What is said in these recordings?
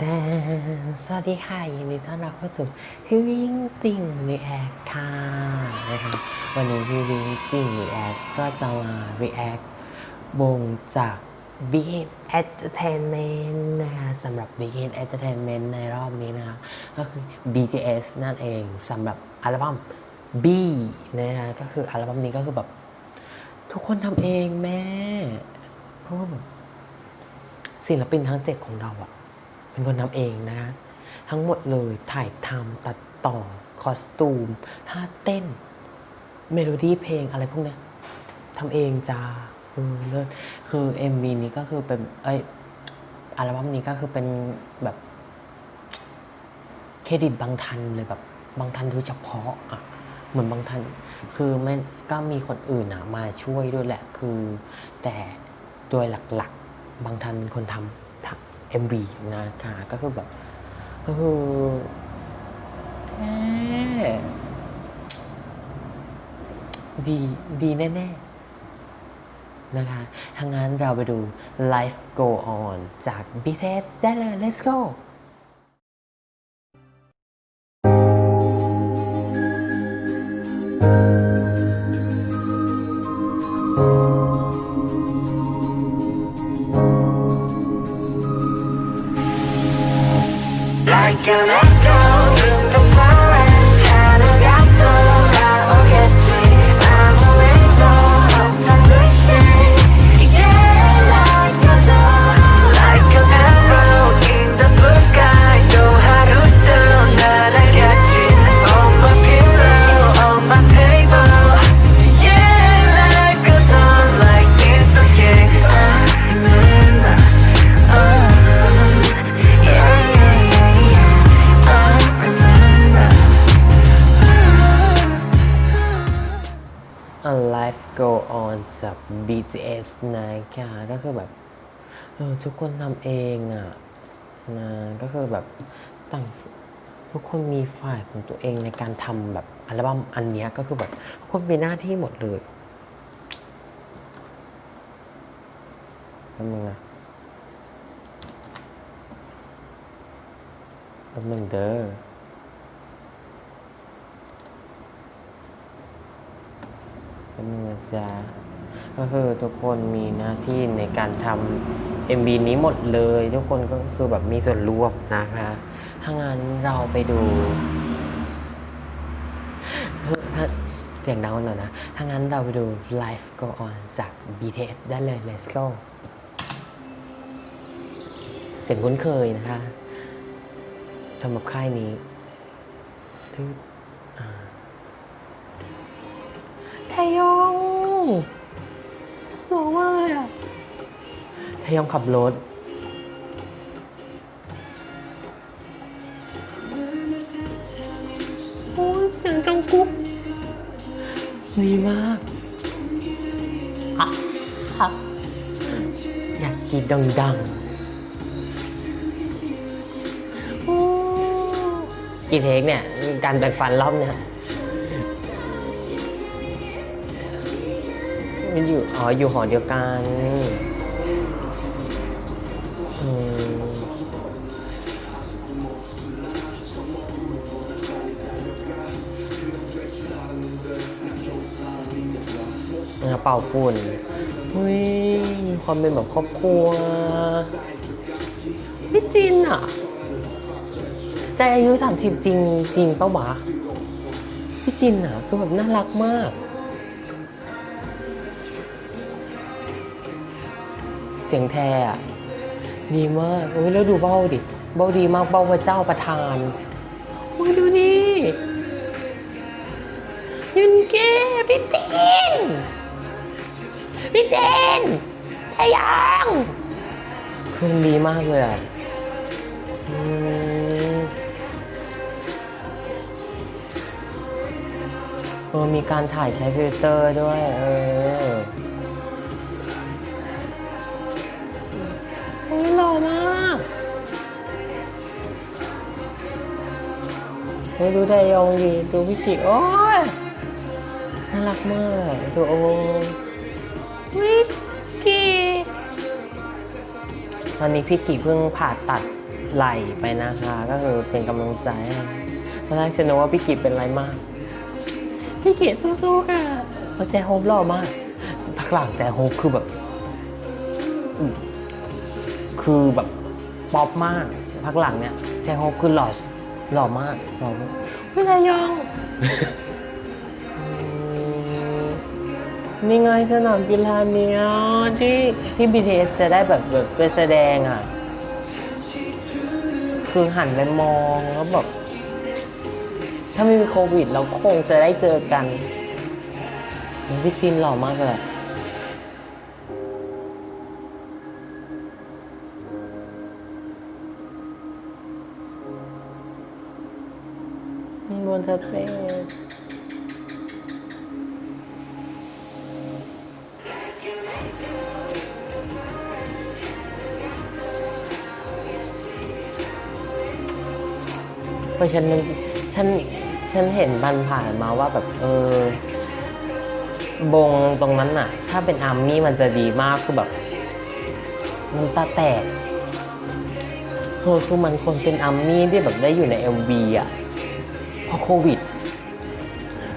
แตนสวัสดีค่ะยินดีต้อนรับเข้าสู่พี่วิ่งติ่งรีแอคค่ะนะคะวันนี้พี่วิ่งติ่งรีแอคก็จะมารีแอควงจาก Big Hit Entertainment นะคะสำหรับ Big Hit Entertainment ในรอบนี้นะคะก็คือ BTS นั่นเองสำหรับอัลบั้ม B นะคะก็คืออัลบั้มนี้ก็คือแบบ ทุกคนทำเองแม่เพราะว่าแบบศิลปินทั้งเจ็ดของเราอะเป็นคนทำเองนะ ทั้งหมดเลยถ่ายทำตัดต่อ คอสตูมท่าเต้น เมโลดี้เพลงอะไรพวกเนี้ยทำเองจ้าเออเลิศคือ MV นี้ก็คือเป็นเอ้ยอัลบั้มนี้ก็คือเป็นแบบเครดิตบางทันเลยแบบบางทันโดยเฉพาะอะ เหมือนบางทันคือไม่ก็มีคนอื่นอะมาช่วยด้วยแหละคือ แต่โดยหลักๆ บางทันเป็นคนทำทัก MV นะคะก็คือแบบก็คือแหมดีดีแน่ ๆ นะคะทางนั้นเราไปดู Life Go On จาก BTS ได้เลย let's go จาก BTS นะคะก็คือแบบเออทุกคนทำเองอะนะก็คือแบบต่างทุกคนมีฝ่ายของตัวเองในการทำแบบอัลบั้มอันนี้ก็คือแบบทุกคนมีหน้าที่หมดเลยแป๊บนึงนะแป๊บนึงเด้อเป็นงนะจ๊ะ ก็คือทุกคนมีหน้าที่ในการทำ MB นี้หมดเลย ทุกคนก็คือแบบมีส่วนร่วมนะคะถ้างั้นเราไปดูเฮ้ยถ้าเสียงดังหน่อยนะถ้างั้นเราไปดู Life Go On จาก BTS ได้เลย Let's go เสียงคุ้นเคยนะคะสำหรับค่ายนี้ทุกไทยอง หล่อมากเลยอะไทยองขับรถ โอ้ยเสียงจังกุ๊กดีมากอะอะอยากกรีดดังๆโอ้กี่เทคเนี่ย การแบ่งฟันรอบเนี่ย มันอยู่อ๋ออยู่หอเดียวกันอืมกรเป๋าฝุ่นเฮ้ยมีความเป็นแบบครอบครัวพี่จินอะ ใจอายุ 30 จริงจริงปะวะพี่จินอะคือแบบน่ารักมาก เสียงแทอะดีมากโอ้ยแล้วดูเบ้าดิ เบ้าดีมากเบ้าพระเจ้าประทานโอ้ยดูนี่ยุนเก้พี่เจนพี่เจนทายังคือดีมากเลยอะเออมีการถ่ายใช้ฟิลเตอร์ด้วย เออ เฮ้ยดูไดยองดีดูพี่กิโอ้ยน่ารักมากดูโอ้ยวิตอนนี้พี่กีเพิ่งผ่าตัดไหล่ไปนะคะ ก็คือเป็นกำลังใจตอนแรกฉันนึกว่าพี่กีเป็นอะไรมาก พี่กีสู้ๆค่ะเพราะแจโฮปหล่อมากพักหลังแจโฮปคือแบบ คือแบบป๊อปมากพักหลังเนี่ยแจโฮปคือหล่อ หล่อมากหล่อมากไม่ได้ยองอืมนี่ไงสนามกีฬาเนี้ยที่ที่ BTS จะได้แบบแบบไปแสดงอะ คือหันไปมองแล้วแบบถ้าไม่มีโควิด เราคงจะได้เจอกันพี่จินหล่อมากเลย บนสเตจเพราะฉันนึกฉันฉันเห็นบันผ่านมาว่าแบบเออบงตรงนั้นน่ะ ถ้าเป็นอาร์มี่มันจะดีมากคือแบบน้ำตาแตกเออคือมันควรเป็นอาร์มี่ที่แบบได้อยู่ใน MV อะ ราะโควิด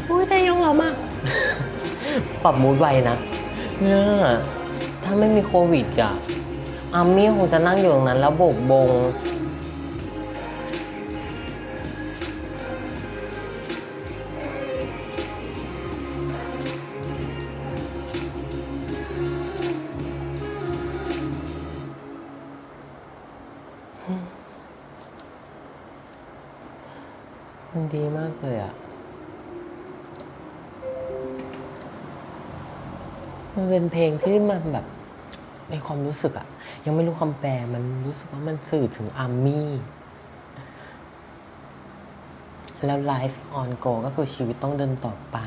อุ้ยได้ยงเรามาก ปรับมูดไวนะ เนี่ยถ้าไม่มีโควิดอะอาร์มี่คงจะนั่งอยู่ตรงนั้นแล้วโบกบง มันดีมากเลยอะมันเป็นเพลงที่มันแบบในความรู้สึกอะยังไม่รู้คำแปลมันรู้สึกว่ามันสื่อถึงอาร์มี่แล้ว life on go ก็คือชีวิตต้องเดินต่อไป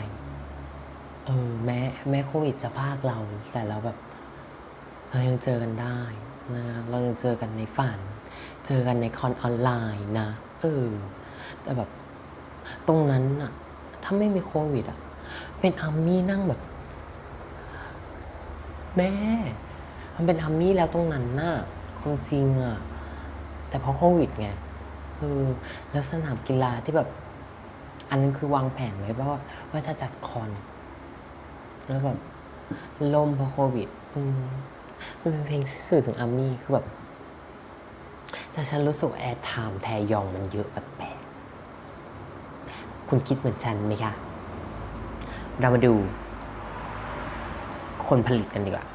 เออแม้แม้โควิดจะพากเรา แต่เราแบบเรายังเจอกันได้นะเรายังเจอกันในฝัน เจอกันในคอนออนไลน์นะ เออ แต่แบบ ตรงนั้นอะถ้าไม่มีโควิดอะเป็นอาร์มี่นั่งแบบ แม่ มันเป็นอาร์มี่แล้วตรงนั้นน่ะความจริงอะแต่เพราะโควิดไงเออแล้วสนามกีฬาที่แบบ อันนั้นคือวางแผนไว้ว่าว่าจะจัดคอนแล้วแบบล่มเพราะโควิด อืมมันเป็นเพลงสื่อถึงอาร์มี่คือแบบแต่ฉันรู้สึกแอร์ไทม์แทยองมันเยอะแปลก คุณคิดเหมือนฉันไหมคะ เรามาดู คนผลิตกันดีกว่า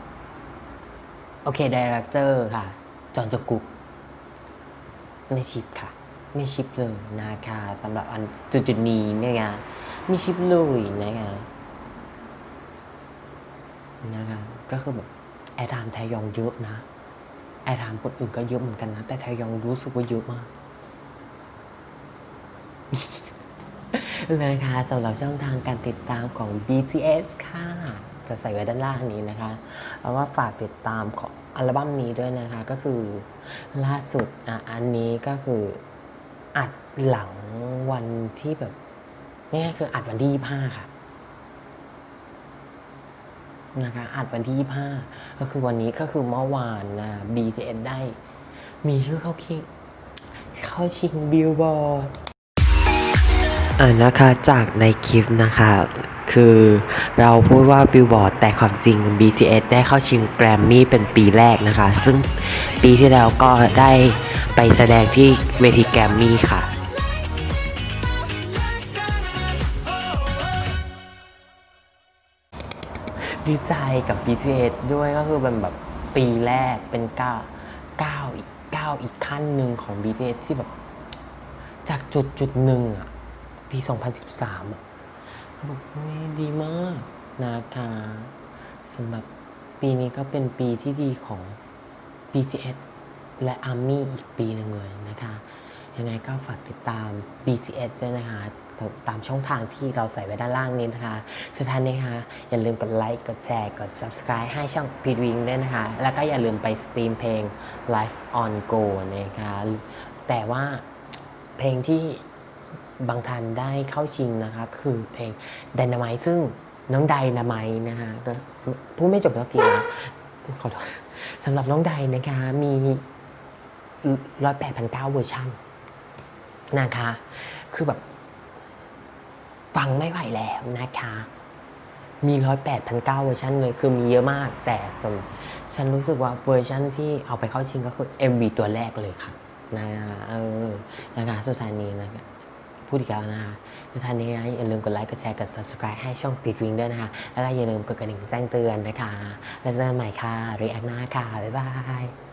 โอเคดีเรคเตอร์ค่ะ จอห์นจกุกไม่ชิปค่ะ ไม่ชิปเลยนะคะสำหรับอันจุดๆนี้เนี่ยไงไม่ชิปเลยนะคะนะคะก็คือแบบแอร์ไทม์ไทยองเยอะนะ แอร์ไทม์คนอื่นก็เยอะเหมือนกันนะ แต่ไทยองรู้สึกว่าเยอะมาก นะคะสำหรับช่องทางการติดตามของ BTS ค่ะ จะใส่ไว้ด้านล่างนี้นะคะแล้วก็ฝากติดตามของอัลบั้มนี้ด้วยนะคะ ก็คือล่าสุดอะอันนี้ก็คืออัดหลังวันที่แบบง่คืออัดวันที่25ค่ะนะคะอัดวันที่ 25 ก็คือวันนี้ก็คือเมื่อวานนะ BTS ได้ มีชื่อเข้าคิงเข้าชิงบิลบอร์ด อ่านะคะจากในคลิปนะคะ คือเราพูดว่าบิลบอร์ดแต่ความจริง BTS ได้เข้าชิงแกรมมี่เป็นปีแรกนะคะ ซึ่งปีที่แล้วก็ได้ไปแสดงที่เวทีแกรมมี่ค่ะดีใจกับ BTS ด้วยก็คือเป็นแบบปีแรกเป็นก้าวก้าวอีกก้าวอีกขั้นหนึ่งของ BTS ที่แบบ จากจุดจุดหนึ่งอะ ปี 2013อะบอกเฮ้ยดีมากนะคะสำหรับปีนี้ก็เป็นปีที่ดีของ BTS และ ARMY อีกปีหนึ่งเลยนะคะยังไงก็ฝากติดตาม BTS ด้วยนะคะตามช่องทางที่เราใส่ไว้ด้านล่างนี้นะคะ สุดท้ายนะคะ อย่าลืมกดไลค์ กดแชร์ กด subscribe ให้ช่อง p ีดวิงด้วยนะคะ แล้วก็อย่าลืมไปสตรีมเพลง Live on Go นะคะ แต่ว่าเพลงที่ บางท่านได้เข้าชิงนะคะคือเพลง Dynamite ซึ่งน้องไดนาไมนะคะก็พูดไม่จบสักทีนะขอโทษสำหรับน้องใดนะคะมีร้อยแปดพันเก้าเวอร์ชันนะคะ คือแบบ ฟังไม่ไหวแล้วนะคะ มีร้อยแปดพันเก้าเวอร์ชันเลย คือมีเยอะมาก แต่สฉันรู้สึกว่าเวอร์ชันที่เอาไปเข้าชิงก็คือ MV ตัวแรกเลยค่ะนะเออนะคะสุดท้านีนะคะ พูดอีกแล้วนะคะสุกท่านนี้นะอย่าลืมกดไลค์กดแชร์กด subscribe ให้ช่องปิดวิงด้วยนะคะ แล้วก็อย่าลืมกดกระดิ่งแจ้งเตือนนะคะ แล้วเจอกันใหม่ค่ะรีแอคหน้าค่ะ บ๊ายบาย